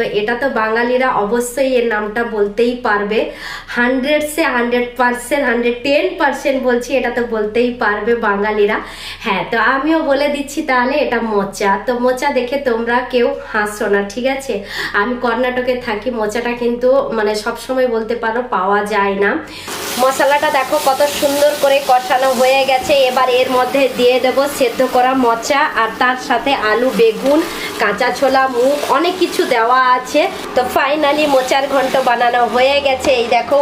তো এটা তো বাঙালিরা অবশ্যই এর নামটা বলতেই পারবে। হান্ড্রেড সে hundred percent hundred ten percent বলছি, এটা তো বলতেই পারবে বাঙালিরা। হ্যাঁ তো আমিও বলে দিচ্ছি তাহলে এটা মোচা। তো মোচা দেখে তোমরা কেউ হাসো না, ঠিক আছে? আমি কর্ণাটকে থাকি, মোচাটা কিন্তু মানে সবসময় বলতে পারো পাওয়া যায় না। মশলাটা দেখো কত সুন্দর করে কষানো হয়ে গেছে। এবার এর মধ্যে দিয়ে দেব সেদ্ধ করা মচা আর তার সাথে আলু, বেগুন, কাঁচা ছোলা মুখ অনেক কিছু দেওয়া আছে। তো ফাইনালি মোচার ঘন্ট বানানো হয়ে গেছে, এই দেখো।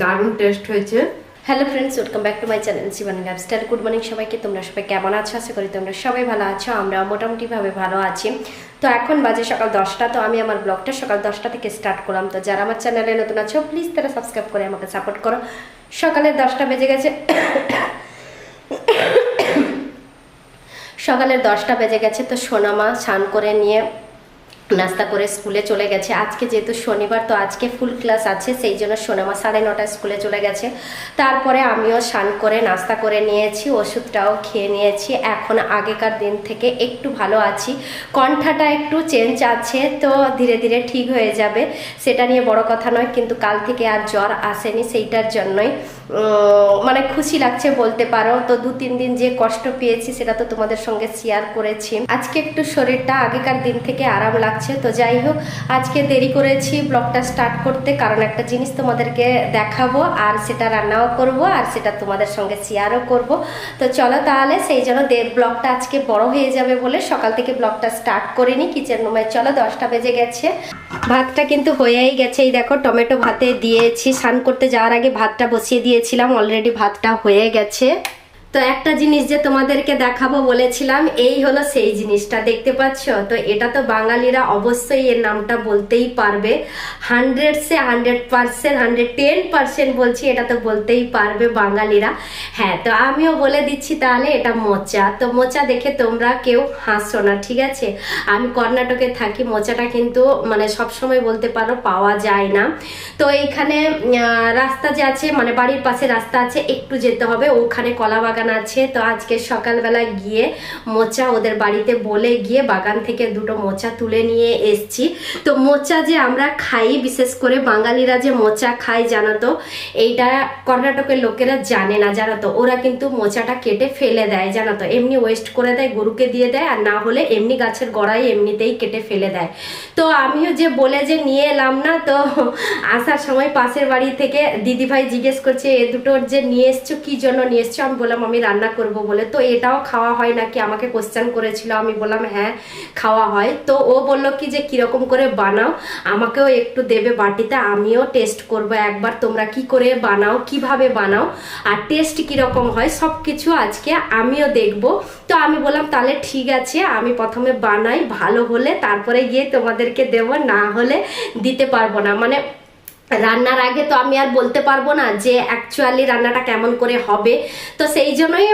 দারুণ টেস্ট হয়েছে। Hello friends welcome back to my channel Jiban lifestyle good morning সবাইকে, তোমরা সবাই কেমন আছো? আশা করি তোমরা সবাই ভালো আছো, আমরা মোটামুটিভাবে ভালো আছি। তো এখন বাজে সকাল দশটা, তো আমি আমার ব্লগটা সকাল দশটা থেকে স্টার্ট করলাম। তো যারা আমার চ্যানেলে নতুন আছো প্লিজ তারা সাবস্ক্রাইব করে আমাকে সাপোর্ট করো। সকালে দশটা বেজে গেছে। সকালের দশটা বেজে গেছে, তো সোনামা স্নান করে নিয়ে নাস্তা করে স্কুলে চলে গেছে। আজকে যেহেতু শনিবার, তো আজকে ফুল ক্লাস আছে, সেই জন্য সোনামা সাড়ে নটায় স্কুলে চলে গেছে। তারপরে আমিও স্নান করে, নাস্তা করে নিয়েছি, ওষুধটাও খেয়ে নিয়েছি। এখন আগেকার দিন থেকে একটু ভালো আছি। কণ্ঠাটা একটু চেঞ্জ আছে, তো ধীরে ধীরে ঠিক হয়ে যাবে। সেটা নিয়ে বড় কথা নয়, কিন্তু কাল থেকে আর জ্বর আসেনি, সেইটার জন্যই মানে খুশি লাগছে বলতে পারো। তো দু তিন দিন যে কষ্ট পেয়েছি, সেটা তো তোমাদের সঙ্গে শেয়ার করেছি। আজকে একটু শরীরটা আগেকার দিন থেকে আরাম লাগছে। তো যাই হোক, আজকে দেরি করেছি ব্লগটা স্টার্ট করতে, কারণ একটা জিনিস তোমাদেরকে দেখাবো, আর সেটা রান্নাও করব, আর সেটা তোমাদের সঙ্গে শেয়ারও করব। তো চলো তাহলে, সেই জন্য ব্লগটা আজকে বড় হয়ে যাবে বলে সকাল থেকে ব্লগটা স্টার্ট করিনি, কিচেন রুমে। চলো, দশটা বেজে গেছে। ভাতটা কিন্তু হয়েই গেছে। এই দেখো, টমেটো ভাতে দিয়েছি। স্নান করতে যাওয়ার আগে ভাতটা বসিয়ে দিয়েছিলাম, অলরেডি ভাতটা হয়ে গেছে। তো একটা জিনিস যে তোমাদেরকে দেখাবো বলেছিলাম, এই হলো সেই জিনিসটা, দেখতে পাচ্ছ? তো এটা তো বাঙালিরা অবশ্যই এর নামটা বলতেই পারবে। হান্ড্রেড সে hundred percent, hundred ten percent বলছি, এটা তো বলতেই পারবে বাঙালিরা। হ্যাঁ তো আমিও বলে দিচ্ছি তাহলে, এটা মোচা। তো মোচা দেখে তোমরা কেউ হাসো না, ঠিক আছে? আমি কর্ণাটকে থাকি, মোচাটা কিন্তু মানে সবসময় বলতে পারো পাওয়া যায় না। তো এইখানে রাস্তা যে আছে মানে বাড়ির পাশে রাস্তা আছে, একটু যেতে হবে, ওখানে কলা আছে, তো আজকে সকালবেলা গিয়ে মোচা ওদের বাড়িতে বলে গিয়ে বাগান থেকে দুটো মোচা তুলে নিয়ে এসছি। তো মোচা যে আমরা খাই, বিশেষ করে বাঙালিরা যে মোচা খায়, জানো তো, এইটা কর্ণাটকের লোকেরা জানে না, জানো তো। ওরা কিন্তু মোচাটা কেটে ফেলে দেয়, জানো তো। এমনি ওয়েস্ট করে দেয়, গরুকে দিয়ে দেয়, আর না হলে এমনি গাছের গোড়ায় এমনিতেই কেটে ফেলে দেয়। তো আমিও যে বলে যে নিয়ে এলাম না, তো আসার সময় পাশের বাড়ি থেকে দিদিভাই জিজ্ঞেস করছে, এ দুটোর যে নিয়ে এসছো, কি জন্য নিয়ে এসছো? আমি বললাম আমি রান্না করব বলে। তো এটাও খাওয়া হয় নাকি? আমাকে কোশ্চেন করেছিল, আমি বললাম হ্যাঁ খাওয়া হয়। তো ও বলল কি যে, কীরকম করে বানাও? আমাকেও একটু দেবে বাটিতে, আমিও টেস্ট করব একবার। তোমরা কি করে বানাও? কীভাবে বানাও? আর টেস্ট কীরকম হয়? সব কিছু আজকে আমিও দেখব। তো আমি বললাম, তাহলে ঠিক আছে, আমি প্রথমে বানাই, ভালো হলে তারপরে গিয়ে তোমাদেরকে দেব। না হলে দিতে পারব না। মানে রান্নার আগে তো আমি আর বলতে পারব না যে অ্যাকচুয়ালি রান্নাটা কেমন করে হবে। তো সেই জন্যই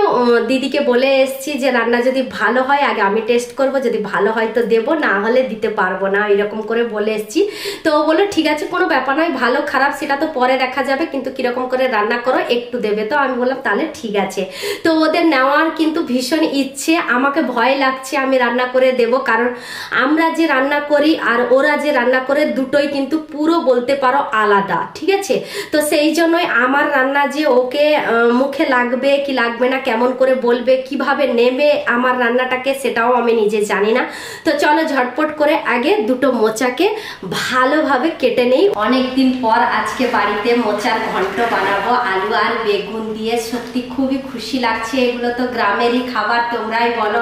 দিদিকে বলে এসছি যে রান্না যদি ভালো হয়, আগে আমি টেস্ট করব, যদি ভালো হয় তো দেবো, না হলে দিতে পারব না, এরকম করে বলে এসছি। তো ও বলল, ঠিক আছে, কোনো ব্যাপার নয়, ভালো, খারাপ, সেটা তো পরে দেখা যাবে, কিন্তু কীরকম করে রান্না করো, একটু দেবে। তো আমি বললাম, তাহলে ঠিক আছে। তো ওদের নেওয়ার কিন্তু ভীষণ ইচ্ছে, আমাকে ভয় লাগছে আমি রান্না করে দেব, কারণ আমরা যে রান্না করি আর ওরা যে রান্না করে, দুটোই কিন্তু পুরো বলতে পারো আলাদা। ঠিক আছে? তো সেই জন্যই আমার রান্না যে ওকে মুখে লাগবে কি লাগবে না, কেমন করে বলবে, কীভাবে নেবে আমার রান্নাটাকে সেটাও আমি নিজে জানি না। তো চলো ঝটপট করে আগে দুটো মোচাকে ভালোভাবে কেটে নেই। অনেকদিন পর আজকে বাড়িতে মোচার ঘন্ট বানাবো, আলু আর বেগুন দিয়ে। সত্যি খুবই খুশি লাগছে, এগুলো তো গ্রামেরই খাবার, তোমরাই বলো।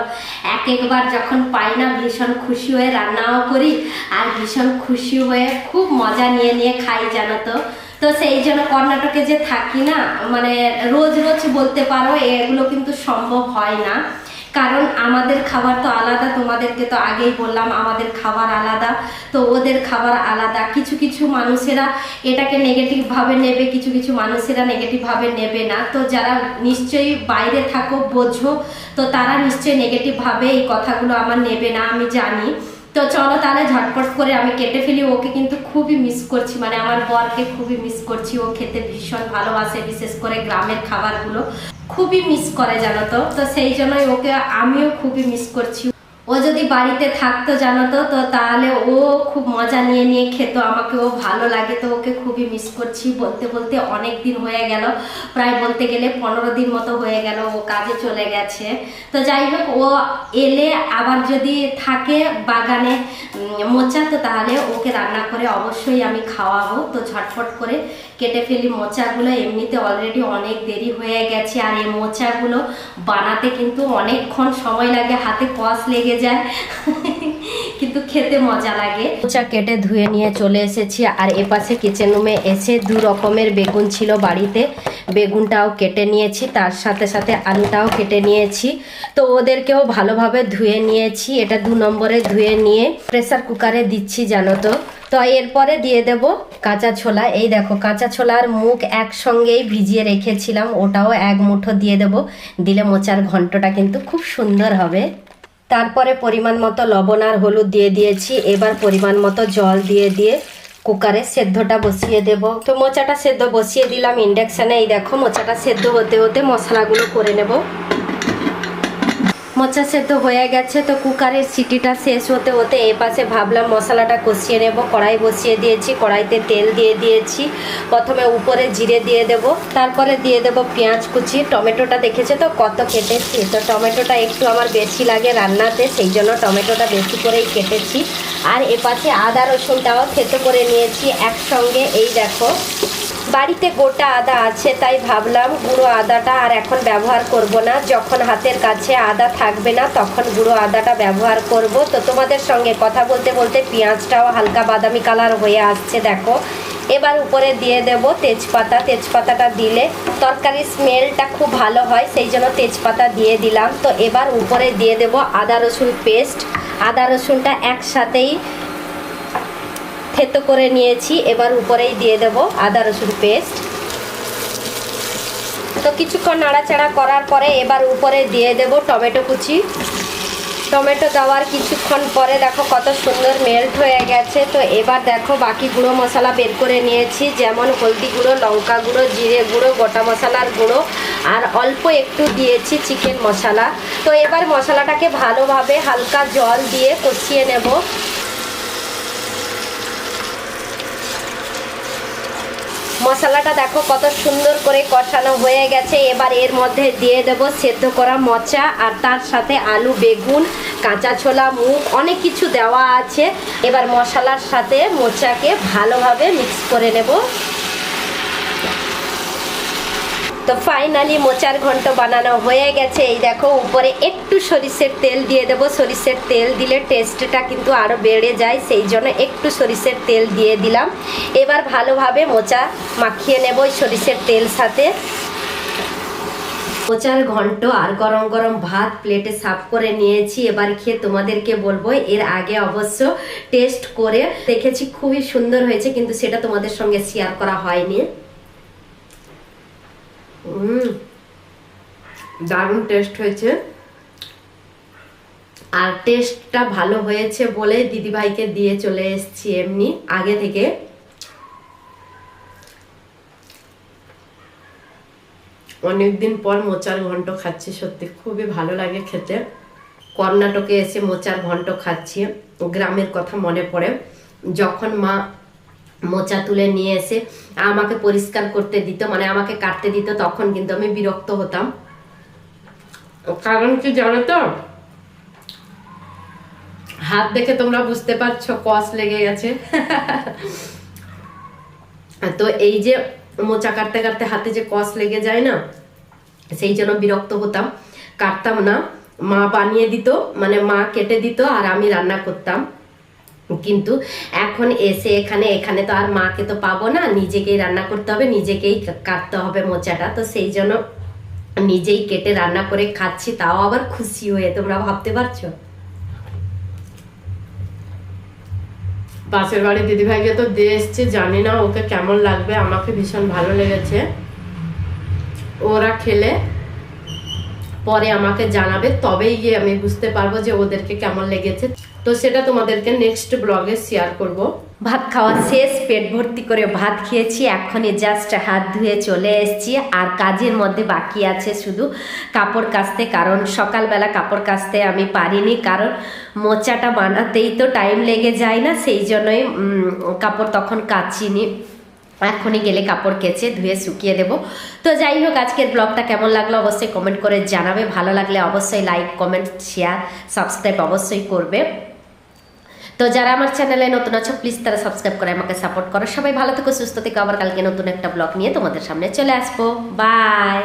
এক একবার যখন পাই না, ভীষণ খুশি হয়ে রান্নাও করি, আর ভীষণ খুশি হয়ে খুব মজা নিয়ে নিয়ে খাই। জানো তো? তো সেই জন্য কর্ণাটকে যে থাকি না মানে রোজ রোজ বলতে পারো এগুলো কিন্তু সম্ভব হয় না। কারণ আমাদের খাবার তো আলাদা, তোমাদেরকে তো আগেই বললাম, আমাদের খাবার আলাদা। তো ওদের খাবার আলাদা। কিছু কিছু মানুষেরা এটাকে নেগেটিভভাবে নেবে, কিছু কিছু মানুষেরা নেগেটিভভাবে নেবে না। তো যারা নিশ্চয়ই বাইরে থাকো, বোঝো, তো তারা নিশ্চয়ই নেগেটিভভাবে এই কথাগুলো আমার নেবে না, আমি জানি। তো চলো তাহলে ঝটপট করে আমি কেটে ফেলি। ওকে কিন্তু খুবই মিস করছি। মানে আমার বরকে খুবই মিস করছি। ও খেতে ভীষণ ভালোবাসে, বিশেষ করে গ্রামের খাবারগুলো। খুবই মিস করে জানো তো? তো সেই জন্যই ওকে আমিও খুবই মিস করছি। ও যদি বাড়িতে থাকতো জানো তো তো তাহলে ও খুব মজা নিয়ে নিয়ে খেত, আমাকে ও ভালো লাগে, তো ওকে খুবই মিস করছি। বলতে বলতে অনেক দিন হয়ে গেল, প্রায় বলতে গেলে পনেরো দিন মতো হয়ে গেল ও কাজে চলে গেছে। তো যাই হোক, ও এলে আবার যদি থাকে বাগানে মোচা, তো তাহলে ওকে রান্না করে অবশ্যই আমি খাওয়াবো। তো ঝটফট করে কেটে ফেলি মোচাগুলো, এমনিতে অলরেডি অনেক দেরি হয়ে গেছে। আর এই মোচাগুলো বানাতে কিন্তু অনেকক্ষণ সময় লাগে, হাতে কষ লেগে যায় কিন্তু খেতে মজা লাগে। মোচা কেটে ধুয়ে নিয়ে চলে এসেছি আর এপাশে কিচেন রুমে এসে দু রকমের বেগুন ছিল বাড়িতে। বেগুনটাও কেটে নিয়েছি, তার সাথে সাথে আলুটাও কেটে নিয়েছি। তো ওদেরকেও ভালোভাবে ধুয়ে নিয়েছি, এটা দু নম্বরে ধুয়ে নিয়ে প্রেসার কুকারে দিচ্ছি, জানো তো। তো এরপরে দিয়ে দেব কাঁচা ছোলা। এই দেখো, কাঁচা ছোলার মুখ একসঙ্গেই ভিজিয়ে রেখেছিলাম, ওটাও এক মুঠো দিয়ে দেব। দিলে মোচার ঘন্টটা কিন্তু খুব সুন্দর হবে। তারপরে পরিমাণ মতো লবণ আর হলুদ দিয়ে দিয়েছি। এবার পরিমাণ মতো জল দিয়ে দিয়ে কুকারে সেদ্ধটা বসিয়ে দেব। তো মোচাটা সেদ্ধ বসিয়ে দিলাম ইন্ডাকশানে। এই দেখো, মোচাটা সেদ্ধ হতে হতে মশলাগুলো করে নেব। মোচা সেদ্ধ হয়ে গেছে, তো কুকারের সিটিটা শেষ হতে হতে এ পাশে ভাবলাম মশলাটা কষিয়ে নেব। কড়াই বসিয়ে দিয়েছি, কড়াইতে তেল দিয়ে দিয়েছি। প্রথমে উপরে জিরে দিয়ে দেব, তারপরে দিয়ে দেব পেঁয়াজ কুচি। টমেটোটা দেখেছে তো কত কেটেছি? তো টমেটোটা একটু আমার বেশি লাগে রান্নাতে, সেই জন্য টমেটোটা বেশি করেই কেটেছি। আর এ পাশে আদা রসুনটাও থেতো করে নিয়েছি। একসঙ্গে এই দেখো বাড়িতে গোটা আদা আছে, তাই ভাবলাম গুঁড়ো আদাটা আর এখন ব্যবহার করব না। যখন হাতের কাছে আদা থাকবে না, তখন গুঁড়ো আদাটা ব্যবহার করব। তো তোমাদের সঙ্গে কথা বলতে বলতে পেঁয়াজটাও হালকা বাদামি কালার হয়ে আসছে, দেখো। এবার উপরে দিয়ে দেব তেজপাতা। তেজপাতাটা দিলে তরকারির স্মেলটা খুব ভালো হয়, সেই জন্য তেজপাতা দিয়ে দিলাম। তো এবার উপরে দিয়ে দেব আদা রসুন পেস্ট। আদা রসুনটা একসাথেই থেতো করে নিয়েছি, এবার উপরেই দিয়ে দেব আদা, রসুন পেস্ট। তো কিছুক্ষণ নাড়াচাড়া করার পরে এবার উপরে দিয়ে দেব টমেটো কুচি। টমেটো দেওয়ার কিছুক্ষণ পরে দেখো কত সুন্দর মেল্ট হয়ে গেছে। তো এবার দেখো বাকি গুঁড়ো মশলা বের করে নিয়েছি, যেমন হলদি গুঁড়ো, লঙ্কা গুঁড়ো, জিরে গুঁড়ো, গোটা মশলার গুঁড়ো, আর অল্প একটু দিয়েছি চিকেন মশলা। তো এবার মশলাটাকে ভালোভাবে হালকা জল দিয়ে কষিয়ে নেব। মশলাটা দেখো কত সুন্দর করে কষানো হয়ে গেছে। এবার এর মধ্যে দিয়ে দেব সেদ্ধ করা মচা আর তার সাথে আলু, বেগুন, কাঁচা ছোলা, মুগ, অনেক কিছু দেওয়া আছে। এবার মশলার সাথে মোচাকে ভালোভাবে মিক্স করে নেব। তো ফাইনালি মোচার ঘন্ট বানানো হয়ে গেছে। এই দেখো, উপরে একটু সরিষের তেল দিয়ে দেব। সরিষের তেল দিলে টেস্টটা কিন্তু আরও বেড়ে যায়, সেই জন্য একটু সরিষের তেল দিয়ে দিলাম। এবার ভালোভাবে মোচা মাখিয়ে নেব সরিষের তেল সাথে। মোচার ঘন্ট আর গরম গরম ভাত প্লেটে সাফ করে নিয়েছি। এবার খেয়ে তোমাদেরকে বলব, এর আগে অবশ্য টেস্ট করে দেখেছি, খুবই সুন্দর হয়েছে, কিন্তু সেটা তোমাদের সঙ্গে শেয়ার করা হয়নি। দারুণ টেস্ট হয়েছে। আর টেস্টটা ভালো হয়েছে বলে দিদিভাইকে দিয়ে চলে এসেছি এমনি, আগে থেকে। অনেকদিন পর মোচার ঘন্ট খাচ্ছি, সত্যি খুবই ভালো লাগে খেতে। কর্ণাটকে এসে মোচার ঘন্ট খাচ্ছি, গ্রামের কথা মনে পড়ে। যখন মা মোচা তুলে নিয়ে এসে আমাকে পরিষ্কার করতে দিত মানে আমাকে কাটতে দিত তখন কিন্তু আমি বিরক্ত হতাম। কারণ কি জানো তো? হাত দেখে তোমরা বুঝতে পারছ কস লেগে গেছে। তো এই যে মোচা কাটতে কাটতে হাতে যে কস লেগে যায় না সেই জন্য বিরক্ত হতাম। কাটতাম না মা বানিয়ে দিত মানে মা কেটে দিত আর আমি রান্না করতাম। কিন্তু এখন এসে এখানে এখানে তো আর মাকে তো পাবো না, নিজেকেই রান্না করতে হবে, নিজেকেই কাটতে হবে মোচাটা। তো সেই জন্য নিজেই কেটে রান্না করে খাচ্ছি, তাও আবার খুশি হয়ে, তোমরা ভাবতে পারছ? পাশের বাড়ি দিদিভাইকে তো দিয়ে এসছে, জানি না ওকে কেমন লাগবে, আমাকে ভীষণ ভালো লেগেছে। ওরা খেলে পরে আমাকে জানাবে, তবেই গিয়ে আমি বুঝতে পারব যে ওদেরকে কেমন লেগেছে। তো সেটা তোমাদেরকে নেক্সট ব্লগে শেয়ার করব। ভাত খাওয়া শেষ, পেট ভর্তি করে ভাত খেয়েছি, এখনই জাস্ট হাত ধুয়ে চলে এসেছি। আর কাজের মধ্যে বাকি আছে শুধু কাপড় কাচতে, কারণ সকালবেলা কাপড় কাচতে আমি পারিনি, কারণ মোচাটা বানাতেই তো টাইম লেগে যায় না, সেই জন্যই কাপড় তখন কাচিনি। এখনই গেলে কাপড় কেচে ধুয়ে শুকিয়ে দেব। তো যাই হোক, আজকের ব্লগটা কেমন লাগল অবশ্যই কমেন্ট করে জানাবে। ভালো লাগলে অবশ্যই লাইক কমেন্ট শেয়ার সাবস্ক্রাইব অবশ্যই করবে। তো যারা আমার চ্যানেলে নতুন আছো প্লিজ তারা সাবস্ক্রাইব করে আমাকে সাপোর্ট করো। সবাই ভালো থেকো, সুস্থ থেকো। আবার কালকে নতুন একটা ব্লগ নিয়ে তোমাদের সামনে চলে আসব। বাই